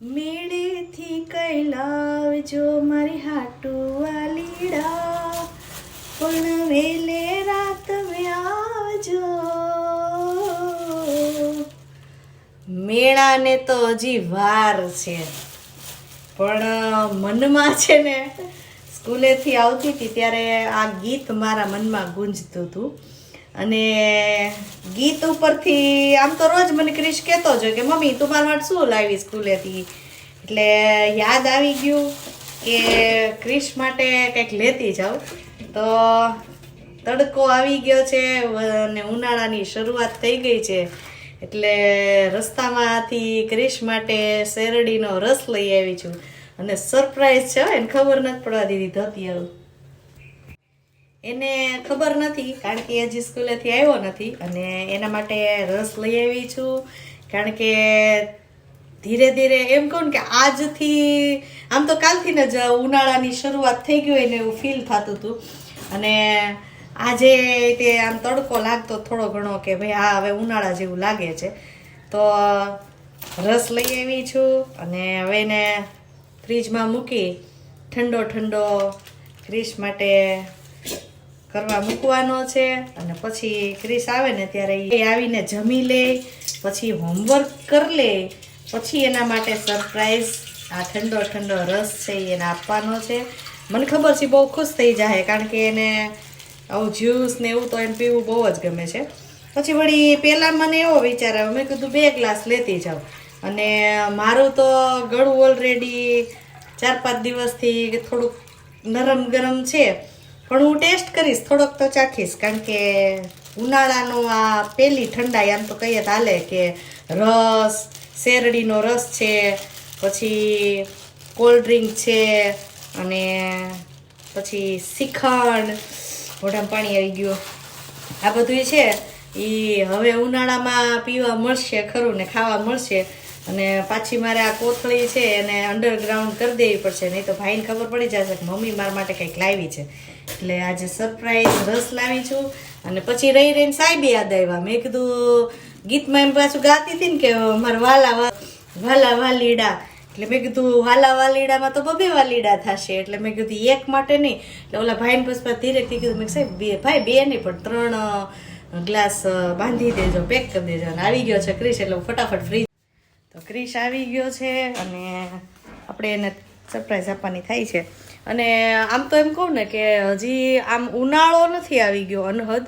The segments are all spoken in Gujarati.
મેળેથી કઈ લાવજો મારી હાટુઆ લીડા પણ વેલે રાત આવજો મેળાને તો હજી વાર છે. પણ મનમાં છે ને, સ્કૂલેથી આવતી હતી ત્યારે આ ગીત મારા મનમાં ગુંજતું હતું. અને ગીત ઉપરથી આમ તો રોજ મને ક્રિશ કહેતો જ કે, મમ્મી, તું મારા માટે શું લાવી સ્કૂલેથી? એટલે યાદ આવી ગયું કે ક્રિશ માટે કંઈક લેતી જાઉં. તો તડકો આવી ગયો છે અને ઉનાળાની શરૂઆત થઈ ગઈ છે. એટલે રસ્તામાંથી ક્રિશ માટે શેરડીનો રસ લઈ આવી છું. અને સરપ્રાઈઝ છે એને ખબર નથી પડવા દીધી ધતી આવું એને ખબર નથી, કારણ કે હજી સ્કૂલેથી આવ્યો નથી અને એના માટે રસ લઈ આવી છું. કારણ કે ધીરે ધીરે એમ કહું ને કે આજથી, આમ તો કાલથી જ ઉનાળાની શરૂઆત થઈ ગઈ હોય ને એવું ફીલ થતું હતું. અને આજે તે આમ તડકો લાગતો થોડો ઘણો કે ભાઈ આ હવે ઉનાળા જેવું લાગે છે. તો રસ લઈ આવી છું અને હવે એને ફ્રીજમાં મૂકી ઠંડો ઠંડો ક્રીશ માટે કરવા મૂકવાનો છે. અને પછી ક્રિશ આવે ને ત્યારે એ આવીને જમી લે, પછી હોમવર્ક કરી લે, પછી એના માટે સરપ્રાઈઝ આ ઠંડો ઠંડો રસ છે એને આપવાનો છે. મને ખબર છે બહુ ખુશ થઈ જાય કારણ કે એને આવું જ્યુસ ને એવું તો એને પીવું બહુ જ ગમે છે. પછી વળી પહેલાં મને એવો વિચાર આવ્યો, મેં કીધું બે ગ્લાસ લેતી જાઉં. અને મારું તો ગળું ઓલરેડી ચાર પાંચ દિવસથી થોડુંક નરમ ગરમ છે. પણ હું ટેસ્ટ કરીશ, થોડોક તો ચાખીશ, કારણ કે ઉનાળાનું આ પહેલી ઠંડાઈ, આમ તો કહીએ હાલે કે રસ, શેરડીનો રસ છે, પછી કોલ્ડ ડ્રિંક છે, અને પછી શ્રીખંડ મોઢામાં પાણી આવી ગયું. આ બધું છે એ હવે ઉનાળામાં પીવા મળશે ખરું ને ખાવા મળશે. અને પાછી મારે આ કોથળી છે એને અંડરગ્રાઉન્ડ કરી દેવી પડશે. નહીં તો ભાઈને ખબર પડી જશે કે મમ્મી મારા માટે કંઈક લાવી છે. એટલે આજે સરપ્રાઈઝ રસ લાવી છું. અને પછી રહી રહીને સાહેબે યાદ આવ્યા. મેં કીધું, ગીતમાં એમ પાછું ગાતી હતી ને કે મારા વાલા વાલા વાલીડા. એટલે મેં કીધું, વાલા વાલીડામાં તો બબે વાલીડા થશે. એટલે મેં કીધું, એક માટે નહીં. એટલે ઓલા ભાઈને પછી ધીરે ધીરેથી કીધું, મેં સાહેબ, બે, ભાઈ બે નહીં, પણ ત્રણ ગ્લાસ બાંધી દેજો, પેક કરી દેજો. અને આવી ગયો છે ક્રિશ, એટલે ફટાફટ ફ્રી તો ક્રિશ આવી ગયો છે અને આપણે એને સરપ્રાઈઝ આપવાની થાય છે. અને આમ તો એમ કહું ને કે હજી આમ ઉનાળો નથી આવી ગયો અનહદ,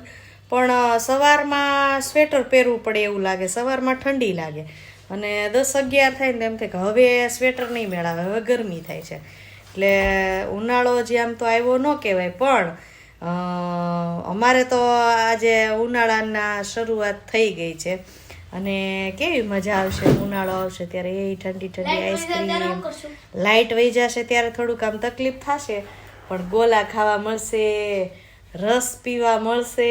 પણ સવારમાં સ્વેટર પહેરવું પડે એવું લાગે, સવારમાં ઠંડી લાગે. અને દસ અગિયાર થાય ને એમ થાય કે હવે સ્વેટર નહીં મેળાવે, હવે ગરમી થાય છે. એટલે ઉનાળો હજી આમ તો આવ્યો ન કહેવાય, પણ અમારે તો આજે ઉનાળાના શરૂઆત થઈ ગઈ છે. અને કેવી મજા આવશે? ઉનાળો આવશે ત્યારે એ ઠંડી ઠંડી આઈસ્ક્રીમ. લાઇટ વહી જશે ત્યારે થોડુંક આમ તકલીફ થશે પણ ગોલા ખાવા મળશે રસ પીવા મળશે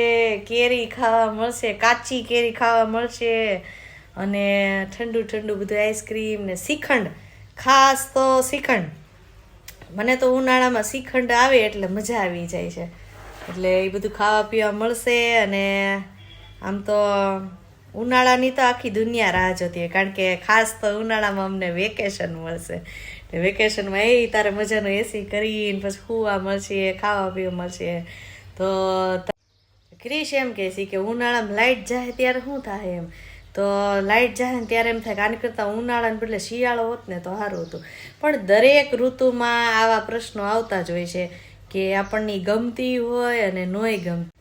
કેરી ખાવા મળશે કાચી કેરી ખાવા મળશે અને ઠંડુ ઠંડુ બધું આઈસ્ક્રીમ ને શ્રીખંડ ખાસ તો શ્રીખંડ મને તો ઉનાળામાં શ્રીખંડ આવે એટલે મજા આવી જાય છે. એટલે એ બધું ખાવા પીવા મળશે અને આમ તો ઉનાળાની તો આખી દુનિયા રાહ જોતી હોય, કારણ કે ખાસ તો ઉનાળામાં અમને વેકેશન મળશે. એટલે વેકેશનમાં એ તારે મજાનું એસી કરીને પછી સુવા મળશે, ખાવા પીવા મળશે. તો ત- ક્રિશ એમ કહે છે કે ઉનાળામાં લાઇટ જાય ત્યારે શું થાય એમ? તો લાઇટ જાય ને ત્યારે એમ થાય કે આની કરતાં ઉનાળાને બદલે શિયાળો હોત ને તો સારું હતું. પણ દરેક ઋતુમાં આવા પ્રશ્નો આવતા જ હોય છે કે આપણને ગમતી હોય અને નોય ગમતી.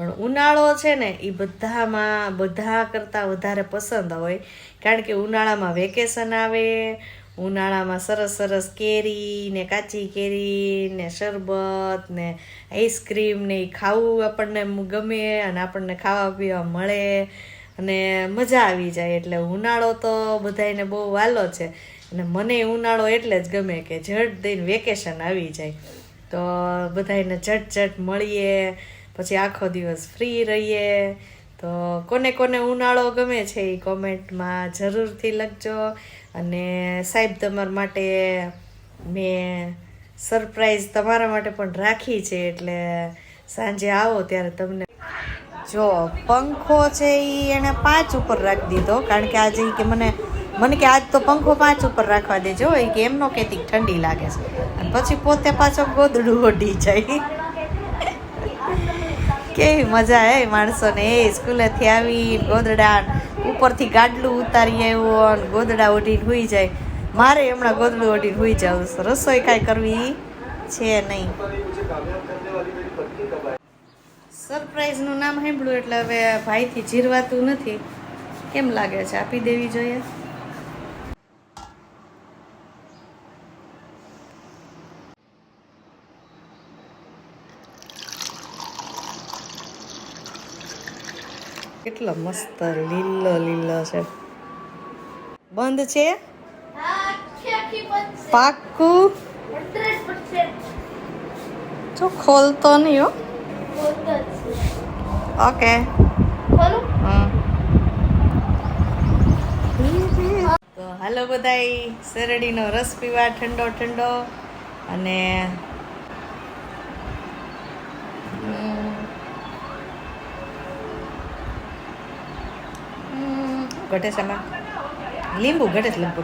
પણ ઉનાળો છે ને એ બધામાં, બધા કરતાં વધારે પસંદ હોય. કારણ કે ઉનાળામાં વેકેશન આવે, ઉનાળામાં સરસ સરસ કેરી ને કાચી કેરી ને શરબત ને આઈસ્ક્રીમ ને એ ખાવું આપણને ગમે અને આપણને ખાવા પીવા મળે અને મજા આવી જાય. એટલે ઉનાળો તો બધાયને બહુ વાલો છે. અને મને ઉનાળો એટલે જ ગમે કે ઝટ દઈને વેકેશન આવી જાય. તો બધાયને ઝટ ઝટ મળીએ પછી આખો દિવસ ફ્રી રહીએ. તો કોને કોને ઉનાળો ગમે છે એ કોમેન્ટમાં જરૂરથી લખજો. અને સાહેબ તમારા માટે મેં સરપ્રાઈઝ તમારા માટે પણ રાખી છે એટલે સાંજે આવો ત્યારે તમને જો પંખો છે એ એણે પાંચ ઉપર રાખી દીધો. કારણ કે આજે કે મને મને કે આજ તો પંખો પાંચ ઉપર રાખવા દેજો. એ કે એમનો કેતી ઠંડી લાગે છે. અને પછી પોતે પાછો ગોદડું ઓઢી જાય. કેવી મજા હે માણસોને. એ સ્કૂલેથી આવી ગોદડા ઉપરથી ગાડલું ઉતારી આવ્યો અને ગોદડા ઓઢીને હુઈ જાય. મારે હમણાં ગોદડું ઓઢીને હુઈ જાવ રસોઈ કાંઈ કરવી છે નહીં. સરપ્રાઈઝનું નામ સાંભળ્યું એટલે હવે ભાઈથી જીરવાતું નથી. કેમ લાગે છે? આપી દેવી જોઈએ? કેટલો મસ્ત લીલો લીલો છે. બંધ છે? પાક્કું? જો ખોલતો નહીં હો. ઓકે. તો હાલો બધાય, શેરડીનો રસ પીવા ઠંડો ઠંડો. અને ઘટે એમાં લીંબુ ઘટે છે લીંબુ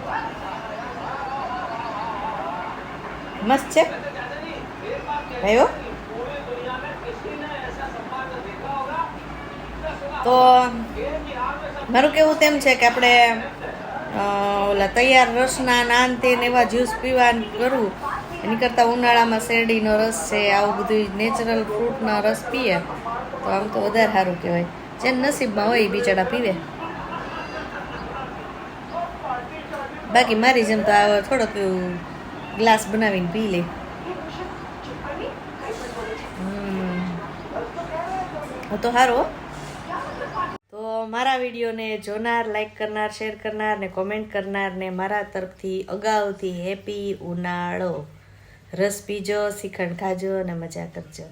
મસ્ત છે? ભાઈઓ તો, મારું કેવું તેમ છે કે આપણે ઓલા તૈયાર રસના નાન તે એવા જ્યુસ પીવા કરવું, એની કરતાં ઉનાળામાં શેરડીનો રસ છે, આવું બધું નેચરલ ફ્રૂટનો રસ પીએ, તો આમ તો વધારે સારું કહેવાય. જે નસીબમાં હોય એ બિચારા પીવે. બાકી મારી જેમ તો આ થોડોક ગ્લાસ બનાવીને પી લે. તો સારો તો મારા વિડીયોને જોનાર લાઈક કરનાર શેર કરનાર ને કોમેન્ટ કરનાર ને મારા તરફથી અગાઉથી હેપી ઉનાળો. રસ પીજો, શ્રીખંડ ખાજો અને મજા કરજો.